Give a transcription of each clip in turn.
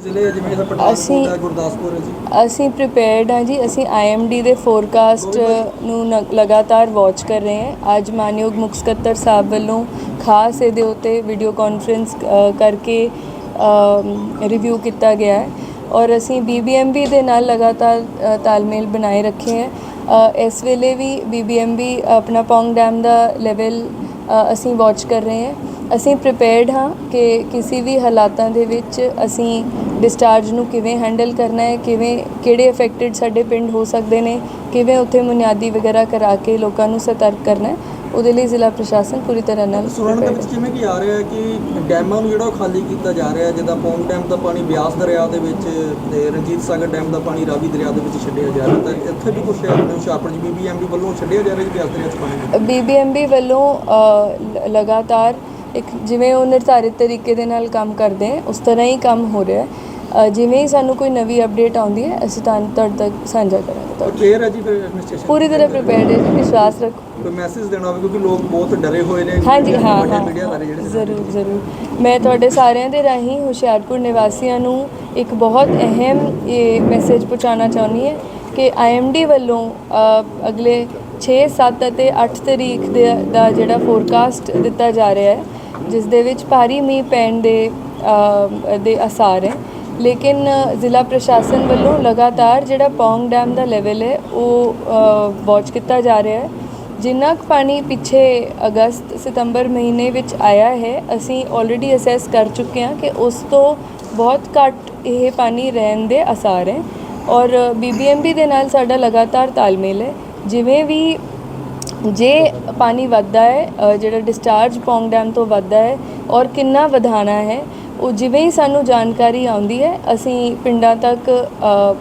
ਜ਼ਿਲ੍ਹੇ ਜਿਵੇਂ ਦਾ ਪਠਾਨਕੋਟ ਅਸੀਂ- ਗੁਰਦਾਸਪੁਰ ਹੈ ਜੀ। ਅਸੀਂ ਪ੍ਰਿਪੇਅਰਡ ਹਾਂ ਜੀ ਅਸੀਂ ਆਈਐਮਡੀ ਦੇ ਫੋਰਕਾਸਟ ਨੂੰ ਨ- ਲਗਾਤਾਰ ਵਾਚ ਕਰ ਰਹੇ ਹਾਂ। ਅੱਜ ਮਾਨਯੋਗ ਮੁੱਖ ਸਕੱਤਰ ਸਾਹਿਬ ਵੱਲੋਂ ਖਾਸ ਇਹਦੇ ਉੱਤੇ ਵੀਡੀਓ ਕਾਨਫਰੰਸ ਅ, ਕਰਕੇ ਰਿਵਿਊ ਕੀਤਾ ਗਿਆ ਹੈ। ਔਰ ਅਸੀਂ ਬੀਬੀਐਮਬੀ ਦੇ ਨਾਲ ਲਗਾਤਾਰ ਅ, ਤਾਲਮੇਲ ਬਣਾਏ ਰੱਖੇ ਹੈ। ਅ, ਇਸ ਵੇਲੇ ਵੀ ਬੀਬੀਐਮਬੀ ਆਪਣਾ ਪੌਂਗ ਡੈਮ ਦਾ ਲੈਵਲ ਅਸੀਂ ਵਾਚ ਕਰ ਰਹੇ ਹਾਂ। ਅਸੀਂ ਪ੍ਰਿਪੇਅਰਡ ਹਾਂ ਕਿ ਕਿਸੇ ਵੀ ਹਾਲਾਤਾਂ ਦੇ ਵਿੱਚ ਅਸੀਂ ਡਿਸਚਾਰਜ ਨੂੰ ਕਿਵੇਂ ਹੈਂਡਲ ਕਰਨਾ ਹੈ ਕਿਵੇਂ ਕਿਹੜੇ ਅਫੈਕਟਡ ਸਾਡੇ ਪਿੰਡ ਹੋ ਸਕਦੇ ਨੇ ਕਿਵੇਂ ਉੱਥੇ ਬੁਨਿਆਦੀ ਵਗੈਰਾ ਕਰਾ ਕੇ ਲੋਕਾਂ ਨੂੰ ਸਤਰਕ ਕਰਨਾ ਹੈ ਉਹਦੇ ਲਈ ਜ਼ਿਲ੍ਹਾ ਪ੍ਰਸ਼ਾਸਨ ਪੂਰੀ ਤਰ੍ਹਾਂ ਨਾਲ ਸੁਣਨ ਦੇ ਵਿੱਚ ਕਿਵੇਂ ਕੀ ਆ ਰਿਹਾ ਹੈ ਕਿ ਡੈਮਾਂ ਨੂੰ ਜਿਹੜਾ ਖਾਲੀ ਕੀਤਾ ਜਾ ਰਿਹਾ ਹੈ ਜਿੱਦਾਂ ਪੌਂਗ ਡੈਮ ਦਾ ਪਾਣੀ ਬਿਆਸ ਦਰਿਆ ਦੇ ਵਿੱਚ ਤੇ ਰਣਜੀਤ ਸਾਗਰ ਡੈਮ ਦਾ ਪਾਣੀ ਰਾਵੀ ਦਰਿਆ ਦੇ ਵਿੱਚ ਛੱਡਿਆ ਜਾ ਰਿਹਾ ਤਾਂ ਇੱਥੇ ਵੀ ਕੁਝ ਹੁਸ਼ਿਆਰਪੁਰ ਜੀ ਬੀਬੀਐਮਬੀ ਵੱਲੋਂ ਛੱਡਿਆ ਜਾ ਰਿਹਾ ਜੀ ਬਿਆਸ ਦਰਿਆ 'ਚ ਪਾਣੀ ਬੀਬੀਐਮਬੀ ਵੱਲੋਂ ਲਗਾਤਾਰ ਇੱਕ ਜਿਵੇਂ ਉਹ ਨਿਰਧਾਰਿਤ ਤਰੀਕੇ ਦੇ ਨਾਲ ਕੰਮ ਕਰਦੇ ਹੈ ਉਸ ਤਰ੍ਹਾਂ ਹੀ ਕੰਮ ਹੋ ਰਿਹਾ ਹੈ। ਜਿਵੇਂ ਹੀ ਸਾਨੂੰ ਕੋਈ ਨਵੀਂ ਅਪਡੇਟ ਆਉਂਦੀ ਹੈ ਅਸੀਂ ਤੁਹਾਨੂੰ ਤੁਹਾਡੇ ਤੱਕ ਸਾਂਝਾ ਕਰਾਂਗੇ ਤੁਹਾਡੇ ਕਲੀਅਰ ਹੈ ਜੀ ਫਿਰ ਐਡਮਿਨਿਸਟ੍ਰੇਸ਼ਨ ਪੂਰੀ ਤਰ੍ਹਾਂ ਪ੍ਰਿਪੇਅਰਡ ਹੈ ਜੀ, ਵਿਸ਼ਵਾਸ ਰੱਖੋ। ਕੋਈ ਮੈਸੇਜ ਦੇਣਾ ਹੋਵੇ ਕਿਉਂਕਿ ਲੋਕ ਬਹੁਤ ਡਰੇ ਹੋਏ ਨੇ ਹਾਂਜੀ ਹਾਂ ਹਾਂ। ਮੀਡੀਆ ਬਾਰੇ ਜਿਹੜੇ ਜ਼ਰੂਰ ਜ਼ਰੂਰ। ਮੈਂ ਤੁਹਾਡੇ ਸਾਰਿਆਂ ਦੇ ਰਾਹੀਂ ਹੁਸ਼ਿਆਰਪੁਰ ਨਿਵਾਸੀਆਂ ਨੂੰ ਇੱਕ ਬਹੁਤ ਅਹਿਮ ਇਹ ਮੈਸੇਜ ਪਹੁੰਚਾਉਣਾ ਚਾਹੁੰਦੀ ਹਾਂ ਕਿ ਆਈਐਮਡੀ ਵੱਲੋਂ ਅ, ਅਗਲੇ 6 7 ਅਤੇ 8 ਤਰੀਕ ਦੇ ਦਾ ਜਿਹੜਾ ਫੋਰਕਾਸਟ ਦਿੱਤਾ ਜਾ ਰਿਹਾ ਹੈ ਜਿਸ ਦੇ ਵਿੱਚ ਭਾਰੀ ਮੀਂਹ ਪੈਣ ਦੇ ਦੇ ਅਸਾਰ ਹੈ। ਲੇਕਿਨ ਜ਼ਿਲ੍ਹਾ ਪ੍ਰਸ਼ਾਸਨ ਵੱਲੋਂ ਲਗਾਤਾਰ ਜਿਹੜਾ ਪੌਂਗ ਡੈਮ ਦਾ ਲੈਵਲ ਹੈ, ਉਹ ਵਾਚ ਕੀਤਾ ਜਾ ਰਿਹਾ ਹੈ। ਜਿੰਨਾ ਕੁ ਪਾਣੀ ਪਿੱਛੇ ਅਗਸਤ, ਸਤੰਬਰ ਮਹੀਨੇ ਵਿੱਚ ਆਇਆ ਹੈ, ਅਸੀਂ ਆਲਰੇਡੀ ਅਸੈਸ ਕਰ ਚੁੱਕੇ ਹਾਂ ਕਿ ਉਸ ਤੋਂ ਬਹੁਤ ਘੱਟ ਇਹ ਪਾਣੀ ਰਹਿਣ ਦੇ ਅਸਾਰ ਹੈ। ਔਰ ਬੀਬੀਐਮਬੀ ਦੇ ਨਾਲ ਸਾਡਾ ਲਗਾਤਾਰ ਤਾਲਮੇਲ ਹੈ। ਜਿਵੇਂ ਵੀ ਜੇ ਪਾਣੀ ਵੱਧਦਾ ਹੈ ਜਿਹੜਾ ਡਿਸਚਾਰਜ ਪੌਂਗ ਡੈਮ ਤੋਂ ਵੱਧਦਾ ਹੈ ਔਰ ਕਿੰਨਾ ਵਧਾਣਾ ਹੈ ਉਹ ਜਿਵੇਂ ਹੀ ਸਾਨੂੰ ਜਾਣਕਾਰੀ ਆਉਂਦੀ ਹੈ ਅਸੀਂ ਪਿੰਡਾਂ ਤੱਕ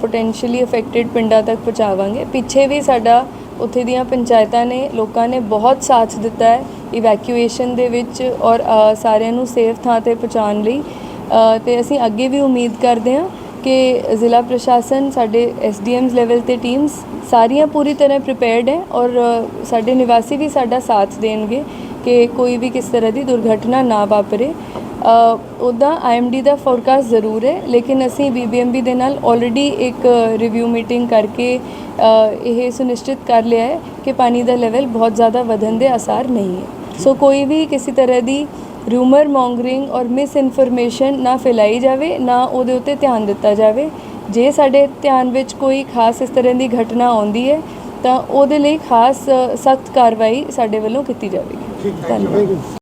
ਪੋਟੈਂਸ਼ੀਅਲੀ ਅਫੈਕਟਡ ਪਿੰਡਾਂ ਤੱਕ ਪਹੁੰਚਾਵਾਂਗੇ। ਪਿੱਛੇ ਵੀ ਸਾਡਾ ਉੱਥੇ ਦੀਆਂ ਪੰਚਾਇਤਾਂ ਨੇ ਲੋਕਾਂ ਨੇ ਬਹੁਤ ਸਾਥ ਦਿੱਤਾ ਹੈ ਇਵੈਕੂਏਸ਼ਨ ਦੇ ਵਿੱਚ ਔਰ ਸਾਰਿਆਂ ਨੂੰ ਸੇਫ ਥਾਂ ਤੇ ਪਹੁੰਚਾਉਣ ਲਈ। ਅ, ਤੇ ਅਸੀਂ ਅੱਗੇ ਵੀ ਉਮੀਦ ਕਰਦੇ ਹਾਂ ਕਿ ਜ਼ਿਲ੍ਹਾ ਪ੍ਰਸ਼ਾਸਨ ਸਾਡੇ ਐਸਡੀਐਮਸ ਲੈਵਲ ਤੇ ਟੀਮਸ ਸਾਰੀਆਂ ਪੂਰੀ ਤਰ੍ਹਾਂ ਪ੍ਰਿਪੇਅਰਡ ਹੈ ਔਰ ਸਾਡੇ ਨਿਵਾਸੀ ਵੀ ਸਾਡਾ ਸਾਥ ਦੇਣਗੇ ਕਿ ਕੋਈ ਵੀ ਕਿਸ ਤਰ੍ਹਾਂ ਦੀ ਦੁਰਘਟਨਾ ਨਾ ਵਾਪਰੇ। ਉੱਦਾਂ ਆਈਐਮਡੀ ਦਾ ਫੋਰਕਾਸਟ ਜ਼ਰੂਰ ਹੈ ਲੇਕਿਨ ਅਸੀਂ ਬੀਬੀਐਮਬੀ ਦੇ ਨਾਲ ਆਲਰੇਡੀ ਇੱਕ ਰਿਵਿਊ ਮੀਟਿੰਗ ਕਰਕੇ ਇਹ ਸੁਨਿਸ਼ਚਿਤ ਕਰ ਲਿਆ ਹੈ ਕਿ ਪਾਣੀ ਦਾ ਲੈਵਲ ਬਹੁਤ ਜ਼ਿਆਦਾ ਵਧਣ ਦੇ ਅਸਾਰ ਨਹੀਂ ਹੈ। ਸੋ ਕੋਈ ਵੀ ਕਿਸੇ ਤਰ੍ਹਾਂ ਦੀ ਰੂਮਰ ਮੌਂਗਰਿੰਗ ਔਰ ਮਿਸ ਇਨਫੋਰਮੇਸ਼ਨ ਨਾ ਫੈਲਾਈ ਜਾਵੇ ਨਾ ਉਹਦੇ ਉੱਤੇ ਧਿਆਨ ਦਿੱਤਾ ਜਾਵੇ। ਜੇ ਸਾਡੇ ਧਿਆਨ ਵਿੱਚ ਕੋਈ ਖਾਸ ਇਸ ਤਰ੍ਹਾਂ ਦੀ ਘਟਨਾ ਆਉਂਦੀ ਹੈ ਤਾਂ ਉਹਦੇ ਲਈ ਖਾਸ ਸਖਤ ਕਾਰਵਾਈ ਸਾਡੇ ਵੱਲੋਂ ਕੀਤੀ ਜਾਵੇਗੀ। ਧੰਨਵਾਦ।